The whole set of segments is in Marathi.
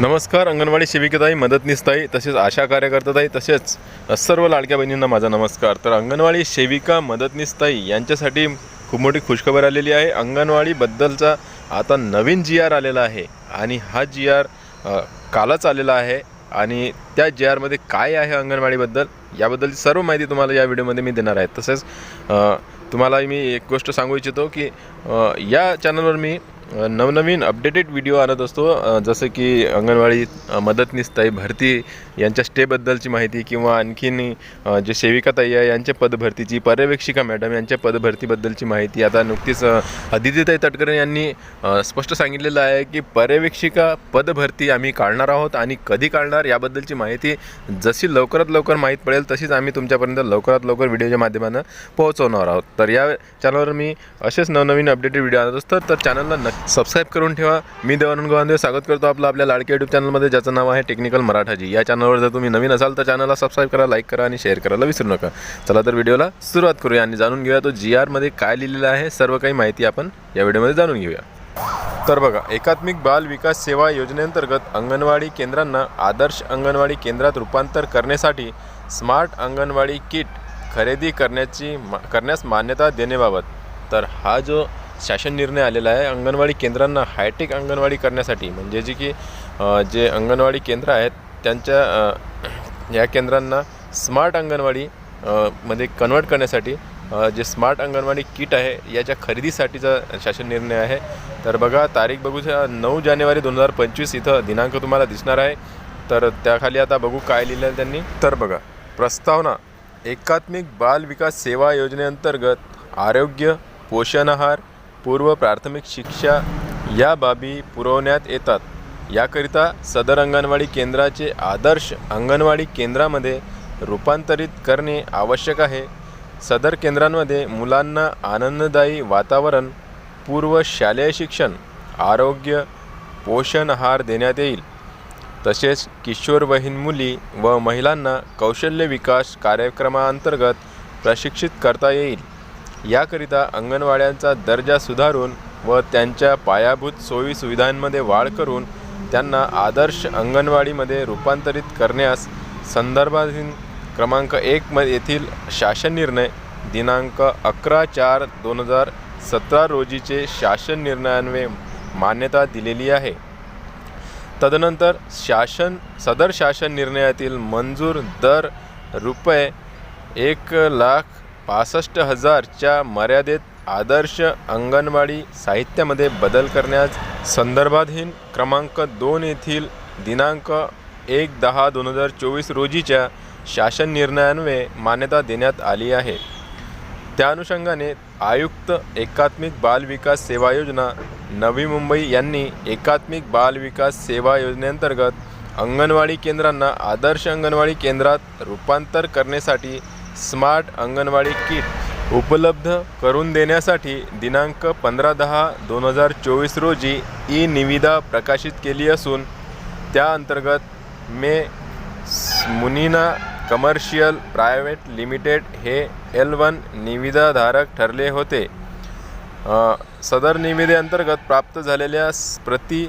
नमस्कार अंगणवाडी सेविकेताई मदतनीसताई तसेच आशा कार्यकर्ताताई तसेच सर्व लाडक्या बहिणींना माझा नमस्कार. तर अंगणवाडी सेविका मदतनीसताई यांच्यासाठी खूप मोठी खुशखबर आलेली आहे. अंगणवाडीबद्दलचा आता नवीन जी आर आलेला आहे आणि हा जी आर कालच आलेला आहे आणि त्या जी आरमध्ये काय आहे अंगणवाडीबद्दल याबद्दलची सर्व माहिती तुम्हाला या व्हिडिओमध्ये मी देणार आहे. तसेच तुम्हाला मी एक गोष्ट सांगू इच्छितो की या चॅनलवर मी नवनवीन अपडेटेड व्हिडिओ आणत असतो. जसं की अंगणवाडी मदतनीसताई भरती यांच्या स्टेबद्दलची माहिती किंवा आणखीन जे सेविका ताई आहे यांच्या पदभरतीची पर्यवेक्षिका मॅडम यांच्या पदभरतीबद्दलची माहिती. आता नुकतीच अदितीताई तटकरे यांनी स्पष्ट सांगितलेलं आहे की पर्यवेक्षिका पदभरती आम्ही काढणार आहोत आणि कधी काढणार याबद्दलची माहिती जशी लवकरात लवकर माहीत पडेल तशीच आम्ही तुमच्यापर्यंत लवकरात लवकर व्हिडिओच्या माध्यमानं पोहोचवणार आहोत. तर या चॅनलवर मी असेच नवनवीन अपडेटेड व्हिडिओ आणत असतो. तर चॅनलला नक्की सबस्क्राईब करून ठेवा. मी देवानंद गोवांदे स्वागत करतो आपलं आपल्या लाडके यूट्यूब चॅनलमध्ये ज्याचं नाव आहे टेक्निकल मराठाजी. या चॅनलवर जर तुम्ही नवीन असाल तर चॅनलला सबस्क्राईब करा लाईक करा आणि शेअर करायला विसरू नका. चला तर व्हिडिओला सुरुवात करूया आणि जाणून घेऊया तो जी आरमध्ये काय लिहिलेलं आहे. सर्व काही माहिती आपण या व्हिडिओमध्ये जाणून घेऊया. तर बघा एकात्मिक बाल विकास सेवा योजनेअंतर्गत अंगणवाडी केंद्रांना आदर्श अंगणवाडी केंद्रात रूपांतर करण्यासाठी स्मार्ट अंगणवाडी किट खरेदी करण्याची मा करण्यास मान्यता देण्याबाबत. तर हा जो शासन निर्णय आलेला आहे. अंगणवाडी केंद्रांना हायटेक अंगणवाडी करण्यासाठी म्हणजे जी की जे अंगणवाडी केंद्र आहेत त्यांच्या या केंद्रांना स्मार्ट अंगणवाडी मध्ये कन्वर्ट करण्यासाठी जे स्मार्ट अंगणवाडी किट आहे याच्या खरेदीसाठीचा शासन निर्णय आहे. तर बघा तारीख बघू नऊ जानेवारी दोन हजार पंचवीस इथं दिनांक तुम्हाला दिसणार आहे. तर त्याखाली आता बघू काय लिहिलं आहे त्यांनी. तर बघा प्रस्तावना एकात्मिक बाल विकास सेवा योजनेअंतर्गत आरोग्य पोषण आहार पूर्व प्राथमिक शिक्षा या बाबी पुरवण्यात येतात. याकरिता सदर अंगणवाडी केंद्राचे आदर्श अंगणवाडी केंद्रामध्ये रूपांतरित करणे आवश्यक आहे. सदर केंद्रांमध्ये मुलांना आनंददायी वातावरण पूर्व शालेय शिक्षण आरोग्य पोषण आहार देण्यात येईल. तसेच किशोरवयीन मुली व महिलांना कौशल्य विकास कार्यक्रमाअंतर्गत प्रशिक्षित करता येईल. याकरिता अंगणवाड्यांचा दर्जा सुधारून व त्यांच्या पायाभूत सोयी सुविधांमध्ये वाढ करून त्यांना आदर्श अंगणवाडीमध्ये रूपांतरित करण्यास संदर्भाधीन क्रमांक एक म येथील शासन निर्णय दिनांक अकरा चार दोन हजार सतरा रोजीचे शासन निर्णयान्वये मान्यता दिलेली आहे. तदनंतर शासन सदर शासन निर्णयातील मंजूर दर रुपये एक लाख पासष्ट हजारच्या मर्यादेत आदर्श अंगणवाडी साहित्यामध्ये बदल करण्यास संदर्भाधीन क्रमांक दोन येथील दिनांक एक दहा दोन हजार चोवीस रोजीच्या शासन निर्णयान्वये मान्यता देण्यात आली आहे. त्या अनुषंगाने आयुक्त एकात्मिक बाल विकास सेवा योजना नवी मुंबई यांनी एकात्मिक बाल विकास सेवा योजनेअंतर्गत अंगणवाडी केंद्रांना आदर्श अंगणवाडी केंद्रात रूपांतर करण्यासाठी स्मार्ट अंगणवाडी किट उपलब्ध करून देण्यासाठी दिनांक पंधरा दहा दोन हजार चोवीस रोजी ई निविदा प्रकाशित केली असून त्या अंतर्गत मे मुनिना कमर्शियल प्रायव्हेट लिमिटेड हे एल वन निविदाधारक ठरले होते. सदर निविदेअंतर्गत प्राप्त झालेल्या प्रति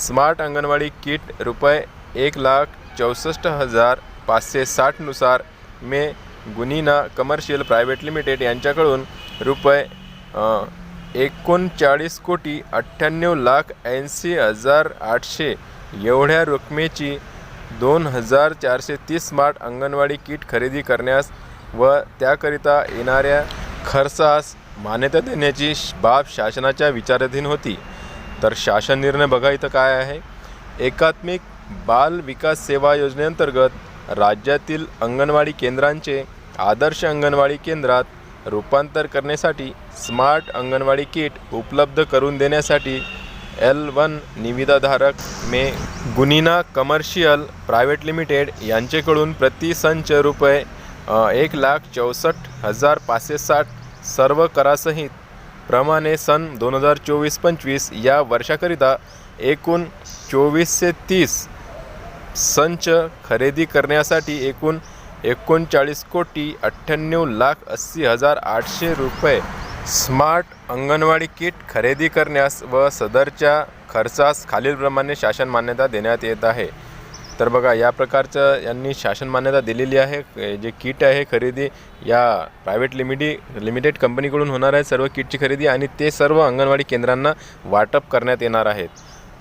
स्मार्ट अंगणवाडी किट रुपये एक लाख चौसष्ट हजार पाचशे साठनुसार मे गुनिना कमर्शियल प्रायव्हेट लिमिटेड यांच्याकडून रुपये एकोणचाळीस कोटी अठ्ठ्याण्णव लाख ऐंशी हजार आठशे एवढ्या रकमेची दोन हजार चारशे तीस स्मार्ट अंगणवाडी किट खरेदी करण्यास व त्याकरिता येणाऱ्या खर्चास मान्यता देण्याची बाब शासनाच्या विचाराधीन होती. तर शासन निर्णय बघा इथं काय आहे. एकात्मिक बाल विकास सेवा योजनेअंतर्गत राज्यातील अंगणवाडी केंद्रांचे आदर्श अंगणवाडी केंद्रात रूपांतर करण्यासाठी स्मार्ट अंगणवाडी किट उपलब्ध करून देण्यासाठी एल वन निविदाधारक मे गुनिना कमर्शियल प्रायव्हेट लिमिटेड यांचेकडून प्रति संच रुपये एक लाख चौसष्ट हजार पाचशे साठ सर्व करासहित प्रमाणे सन दोन हजार चोवीस पंचवीस या वर्षाकरिता एकूण चोवीसशे तीस संच खरेदी करण्यासाठी एकूण एकोणचाळीस कोटी अठ्ठ्याण्णव लाख अस्सी हजार आठशे रुपये स्मार्ट अंगणवाडी किट खरेदी करण्यास व सदरच्या खर्चास खालीलप्रमाणे शासन मान्यता देण्यात येत आहे. तर बघा या प्रकारचं यांनी शासन मान्यता दिलेली आहे. जे किट आहे खरेदी या प्रायव्हेट लिमिटी लिमिटेड कंपनीकडून होणार आहे सर्व किटची खरेदी आणि ते सर्व अंगणवाडी केंद्रांना वाटप करण्यात येणार आहेत.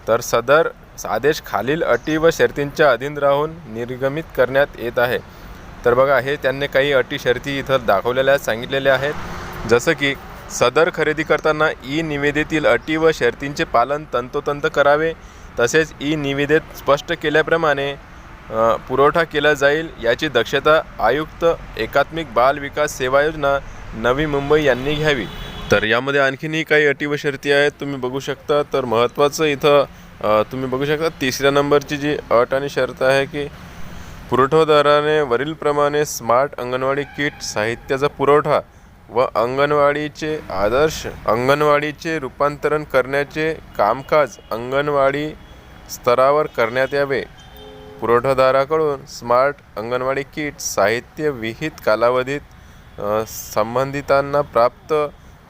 तर सदर आदेश खालील अटी व शर्तींच्या अधीन राहून निर्गमित करण्यात येत आहे. तर बघा हे त्यांनी काही अटी शर्ती इथं दाखवलेल्या सांगितलेल्या आहेत. जसं की सदर खरेदी करताना ई निविदेतील अटी व शर्तींचे पालन तंतोतंत करावे. तसेच ई निविदेत स्पष्ट केल्याप्रमाणे पुरवठा केला जाईल याची दक्षता आयुक्त एकात्मिक बाल विकास सेवा योजना नवी मुंबई यांनी घ्यावी. तर यामध्ये आणखीनही काही अटी व शर्ती आहेत तुम्ही बघू शकता. तर महत्त्वाचं इथं तुम्ही बघू शकता तिसऱ्या नंबरची जी अट आणि शर्त आहे की पुरवठादाराने वरीलप्रमाणे स्मार्ट अंगणवाडी किट साहित्याचा पुरवठा व अंगणवाडीचे आदर्श अंगणवाडीचे रूपांतरण करण्याचे कामकाज अंगणवाडी स्तरावर करण्यात यावे. पुरवठादाराकडून स्मार्ट अंगणवाडी किट साहित्य विहित कालावधीत संबंधितांना प्राप्त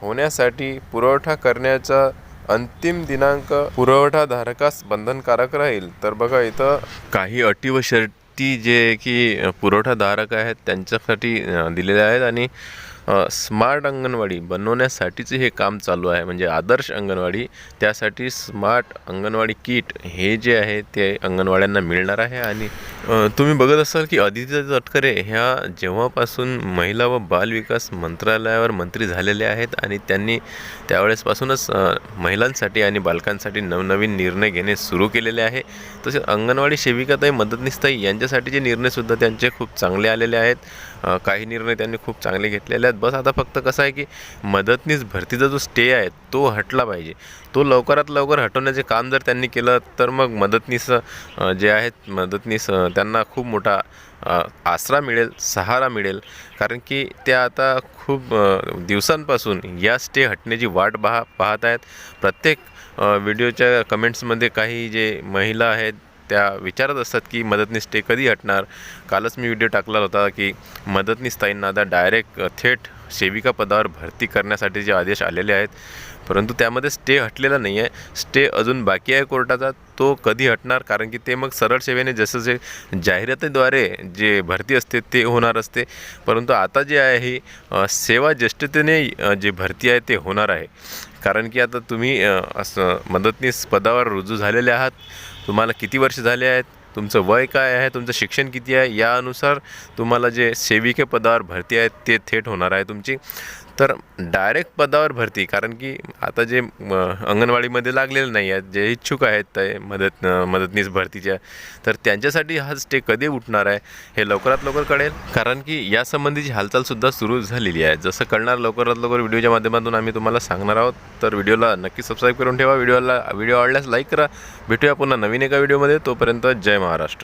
होण्यासाठी पुरवठा करण्याचा अंतिम दिनांक पुरवठाधारकास बंधनकारक राहील. तर बघा इथं काही अटी व शर्ती जे की पुरवठाधारक आहेत त्यांच्यासाठी दिलेल्या आहेत आणि स्मार्ट अंगणवाडी बनवण्यासाठीचे हे काम चालू आहे. म्हणजे आदर्श अंगणवाडी त्यासाठी स्मार्ट अंगणवाडी किट हे जे आहे ते अंगणवाड्यांना मिळणार आहे. आणि तुम्ही बघत असाल की अदिती तटकरे ह्या जेव्हापासून महिला व बालविकास मंत्रालयावर मंत्री झालेले आहेत आणि त्यांनी त्यावेळेसपासूनच महिलांसाठी आणि बालकांसाठी नवनवीन निर्णय घेणे सुरू केलेले आहे. तसेच अंगणवाडी सेविकाताई मदतनीसताई यांच्यासाठीचे निर्णयसुद्धा त्यांचे खूप चांगले आलेले आहेत. काही निर्णय त्यांनी खूप चांगले घेतलेले आहेत. बस आता फक्त कसं आहे की मदतनीस भरतीचा जो स्टे आहे तो हटला पाहिजे. तो लवकरात लवकर हटवण्याचे काम जर त्यांनी केलं तर मग मदतनीस जे आहेत मदतनीस त्यांना खूप मोठा आसरा मिळेल सहारा मिळेल. कारण की त्या आता खूप दिवसांपासून या स्टे हटण्याची वाट पहा पाहत आहेत. प्रत्येक व्हिडिओच्या कमेंट्समध्ये काही जे महिला आहेत त्या विचारत असतात की मदतनीस स्टे कधी हटणार? कालच मी व्हिडिओ टाकला होता की मदतनीस ताईंना आता डायरेक्ट थेट सेविका पदावर भरती करण्यासाठी जे आदेश आलेले आहेत. परंतु त्यामध्ये स्टे हटलेला नाही आहे स्टे अजून बाकी आहे कोर्टाचा. तो कधी हटणार? कारण की ते मग सरळ सेवेने जसं जे जाहिरातीद्वारे जे भरती असते ते होणार असते. परंतु आता जे आहे ही सेवा ज्येष्ठतेने जे भरती आहे ते होणार आहे. कारण की आता तुम्ही असं मदतनीस पदावर रुजू झालेले आहात. तुम्हाला किती वर्ष झाले आहेत? तुमचं वय काय आहे? तुमचं शिक्षण किती आहे? यानुसार तुम्हाला जे सेविके पदावर भरती आहेत ते थेट होणार आहे तुमची. तर डायरेक्ट पदावर भरती. कारण की आता जे अंगणवाडीमध्ये लागलेले नाही आहेत जे इच्छुक आहेत ते मदत मदतनीस भरतीच्या तर त्यांच्यासाठी हा स्टे कधी उठणार आहे हे लवकरात लवकर कळेल. कारण की यासंबंधीची हालचालसुद्धा सुरू झालेली आहे. जसं कळणार लवकरात लवकर व्हिडिओच्या माध्यमातून आम्ही तुम्हाला सांगणार आहोत तर व्हिडिओला नक्की सबस्क्राईब करून ठेवा. व्हिडिओला व्हिडिओ आवडल्यास लाईक करा. भेटूया पुन्हा नवीन एका व्हिडिओमध्ये. तोपर्यंत जय महाराष्ट्र.